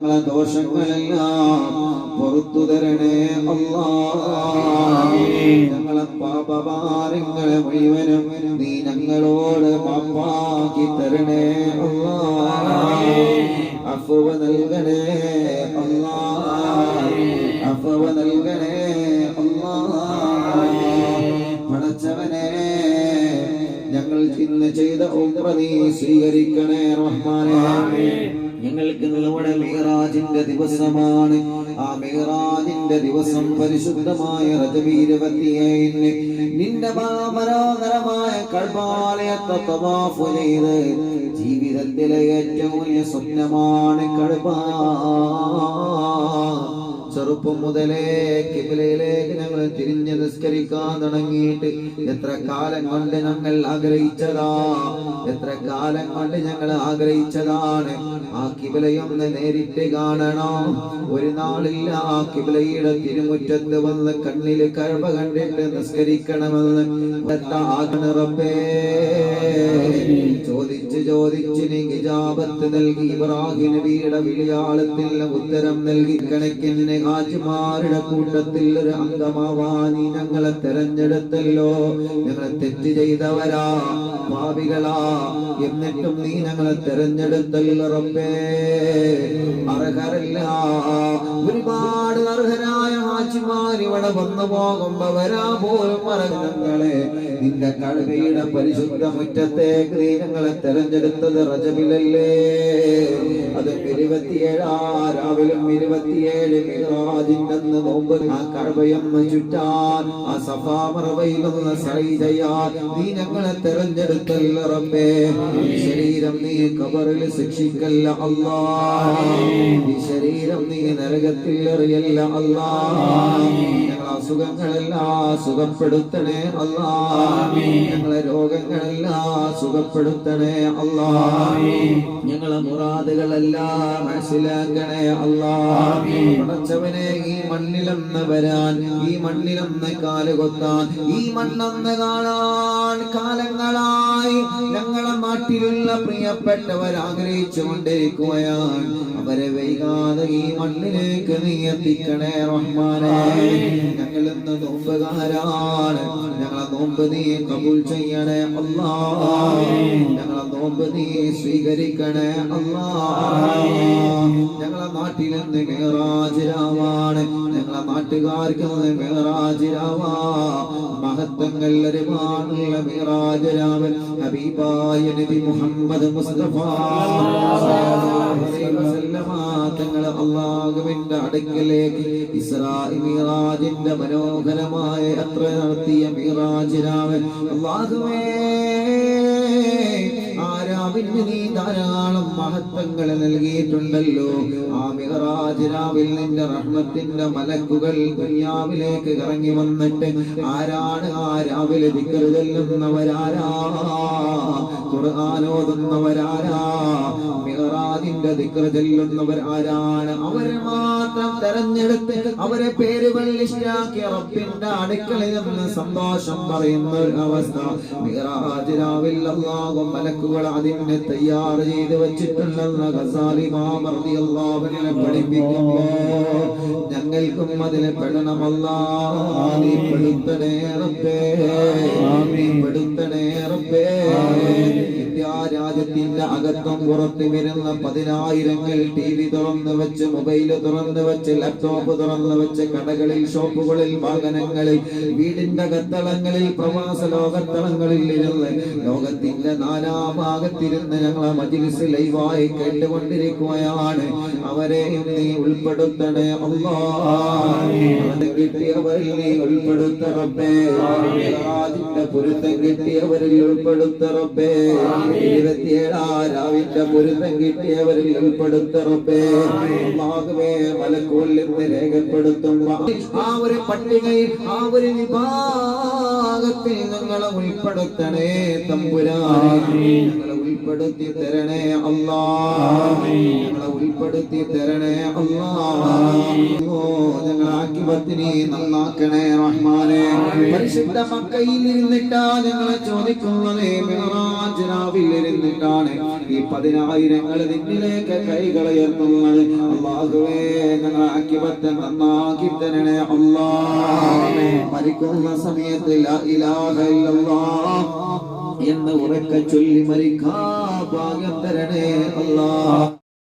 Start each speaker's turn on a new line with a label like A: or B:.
A: ദോഷങ്ങളെല്ലാം പുറത്തു തരണേ അല്ലാ. ഞങ്ങളെ പാപഭാരങ്ങളെ മുഴുവനും നീ ഞങ്ങളോട് മാപ്പാക്കി തരണേ അല്ലാ. അഫുവ നൽകണേ അല്ലാ. അഫുവ നൽകണേ അല്ലാ. പടച്ചവനെ ഞങ്ങൾ ഇന്ന് ചെയ്ത ഉംറ നീ സ്വീകരിക്കണേ റഹ്മാനേ. ഞങ്ങൾക്ക് നമ്മുടെ മിഹറാജിന്റെ ദിവസമാണ്. ആ മിഹറാജിന്റെ ദിവസം പരിശുദ്ധമായ റജബി ഇരുപത്തിയേഴിന് നിന്റെ മനോഹരമായ കഴബാലയത്തെ തവാഫ് ചെയ്ത് ജീവിതത്തിലെ ഏറ്റവും വലിയ സ്വപ്നമാണ് കഴബാ ചെറുപ്പം മുതലേ കിബിലയിലേക്ക് ഞങ്ങൾ തിരിഞ്ഞ് നിസ്കരിക്കാൻ തുടങ്ങിയിട്ട് എത്ര കാലം കൊണ്ട് ഞങ്ങൾ ആഗ്രഹിച്ചതാ? എത്ര കാലം കൊണ്ട് ഞങ്ങൾ ആഗ്രഹിച്ചതാണ്? ആ കിബിലയൊന്ന് നേരിട്ട് കാണണം. ഒരു നാളില്ല ആ കിബിലയുടെ തിരുമുറ്റത്ത് വന്ന് കണ്ണിൽ കഴവ കണ്ടിട്ട് നിസ്കരിക്കണമെന്ന് ആകണ റബ്ബേ. ചോദിച്ച് ചോദിച്ച് നീ ഹിജാബത്ത് നൽകി ഇബ്രാഹിം നബിയുടെ വിളിയാളത്തിൽ ഉത്തരം നൽകി കണക്കിന് ഹാജിമാരുടെ കൂട്ടത്തിൽ ഒരു അംഗമാവാൻ ഞങ്ങളെ തെരഞ്ഞെടുത്തല്ലോ. ഞങ്ങളെ തെറ്റ് ചെയ്തവരാ ഭാവികളാ എന്നിട്ടും നീ ഞങ്ങളെ തെരഞ്ഞെടുത്തല്ലോ റബ്ബേ. അർഹരല്ല. ഒരുപാട് അർഹരായ ഹാജിമാർ ഇവിടെ വന്നു പോകുമ്പോ വരാ പോലും മറങ്ങളെ നിന്റെ കഴുകയുടെ പരിശുദ്ധ മുറ്റത്തേക്ക് നീ ഞങ്ങളെ തെരഞ്ഞെടുത്തത് റജബിലല്ലേ? അത് ഇരുപത്തിയേഴാ രാവിലും ഇരുപത്തിയേഴ് മിറാജിന്റെ നോമ്പ്. ആ കഴവയമ്മ ചുറ്റാൻ ആ സഫാമറവയിലൊന്ന് സൈ ചെയ്യാൻ നീ ഞങ്ങളെ തെരഞ്ഞെടുത്തല്ല റബ്ബേ? ശരീരം നീ കബറിൽ ശിക്ഷിക്കല്ല അല്ലാ ഈ ശരീരം നീ നരകത്തിൽ എറിയല്ല അല്ലാ ഞങ്ങളെ അസുഖങ്ങളെല്ലാം സുഖപ്പെടുത്തണേ അല്ലാ. ഞങ്ങളെ രോഗങ്ങളെല്ലാം സുഖപ്പെടുത്തണേ അല്ലാ. ഞങ്ങളെ മുറാദുകളെല്ലാം മനസ്സിലാക്കണേ അല്ലാ. പടച്ചവനെ ഈ മണ്ണിലൊന്ന് വരാൻ ഈ മണ്ണിലൊന്ന് കാലുകൊത്താൻ ഈ മണ്ണൊന്ന് കാണാൻ കാലങ്ങളായി ഞങ്ങളെ നാട്ടിലുള്ള പ്രിയപ്പെട്ടവർ ആഗ്രഹിച്ചു കൊണ്ടിരിക്കുകയാണ് അവരെ വൈകാതെ ഈ മണ്ണിലേക്ക് നീ എത്തിക്കണേ റഹ്മാനെ. ഞങ്ങൾ ഇന്ന് നോമ്പുകാരാണ് ഞങ്ങളെ നോമ്പ് നീ കബൂൽ ചെയ്യണേ അല്ലാ. ഞങ്ങളെ നോമ്പ് നീ സ്വീകരിക്കണേ അല്ലാ. ഞങ്ങളെ നാട്ടിൽ നിന്ന് മേറാജിരാവാണ് ഞങ്ങളെ നാട്ടുകാർക്ക് മേറാജിരാവാ മഹത്വങ്ങൾ ഒരുപാടുള്ള മേറാജിരാവൻ ഹബീബായ നബി മുഹമ്മദ് മുസ്തഫ തങ്ങളെ അള്ളാഹുവിന്റെ അടുക്കലേക്ക് ഇസ്രായി മീറാജിന്റെ മനോഹരമായ അത്ര നടത്തിയ മീറാജിരാവൻ അള്ളാഹുവേ രാവിന് നീ ധാരാളം മഹത്വങ്ങൾ നൽകിയിട്ടുണ്ടല്ലോ. ആ മിഹറാജ് രാവിൽ നിന്റെ റഹ്മത്തിന്റെ മലക്കുകൾ ദുനിയാവിലേക്ക് ഇറങ്ങി വന്നിട്ട് ആരാണ് ആ രാവിലെ ദിക്കറ് ചെല്ലുന്നവരാരാ? ഖുർആാനോതുന്നവരാരാ? മിഹറാജിന്റെ ദിക്കറ് ചെല്ലുന്നവർ ആരാണ്? അവരെ മാത്രം തെരഞ്ഞെടുത്ത് അവരെ പേരുകൾ ലിസ്റ്റാക്കി റബ്ബിന്റെ അടുക്കളയിൽ നിന്ന് സന്തോഷം പറയുന്ന ഒരു അവസ്ഥ. മിഹറാജ് രാവിൽ അള്ളാഹും മലക്കുകൾ അതിനെ തയ്യാർ ചെയ്ത് വെച്ചിട്ടുണ്ടെന്ന് ഖസാലി മാമർദി അള്ളാഹുവിനെ പഠിപ്പിക്കുമ്പോ ഞങ്ങൾക്കും അതിനെ പെടണമല്ലാ നീ പെടുത്തണേ റബ്ബേ. നീ പെടുത്തണേ രാജ്യത്തിന്റെ അകത്തും പുറത്തും വരുന്ന പതിനായിരങ്ങൾ ടി വി തുറന്നു വെച്ച് മൊബൈൽ തുറന്നു വെച്ച് ലാപ്ടോപ്പ് തുറന്നു വെച്ച് കടകളിൽ ഷോപ്പുകളിൽ വാഹനങ്ങളിൽ വീടിന്റെ അകത്തളങ്ങളിൽ പ്രവാസ ലോകത്തളങ്ങളിൽ ഇരുന്ന് ലോകത്തിന്റെ നാലാ ഭാഗത്തിരുന്ന് ഞങ്ങളെ മജിലിസ് ലൈവായി കേട്ടുകൊണ്ടിരിക്കുകയാണ്. അവരെ നീ ഉൾപ്പെടുത്തണേ കിട്ടിയവരിൽ നീ ഉൾപ്പെടുത്തറപ്പേ പൊരുത്തം കിട്ടിയവരിൽ ഉൾപ്പെടുത്തറപ്പേ ഇരുപത്തിയേഴാ രാവിന്റെ പൊരുത്തം കിട്ടിയവരിൽ ഉൾപ്പെടുത്തറപ്പേ. അല്ലാഹുവേ മലക്കൂളിൽ നിന്ന് രേഖപ്പെടുത്തുമ്പോ ആ ഒരു പട്ടികയിൽ ആ ഒരു വിഭാഗത്തിൽ നിങ്ങളെ ഉൾപ്പെടുത്തണേ തമ്പുരാ ഞങ്ങളെ ഉൾപ്പെടുത്തി തരണേ അല്ലാ. ഞങ്ങളെ ഉൾപ്പെടുത്തി തരണേ അല്ലാ. ഞങ്ങളാക്കി ആക്കിബത്തിനെ നന്നാക്കണേ റഹ്മാനെ. പരിശുദ്ധ മക്കയിൽ ഇരുന്നിട്ടാ ഞങ്ങളെ ചോദിക്കുന്നത് മിഹ്റാജ് ഇരുന്നിട്ടാണ് ഈ പതിനായിരങ്ങൾ നിന്നിലേക്ക് കൈകൾ ഉയർത്തുന്നത് അള്ളാഹുവേ നന്നാക്കി തരണേ അല്ലാ മരിക്കുന്ന സമയത്ത് എന്ന് ഉറക്ക ചൊല്ലി മരിക്കാ ഭാഗ്യം തരണേ അല്ലാ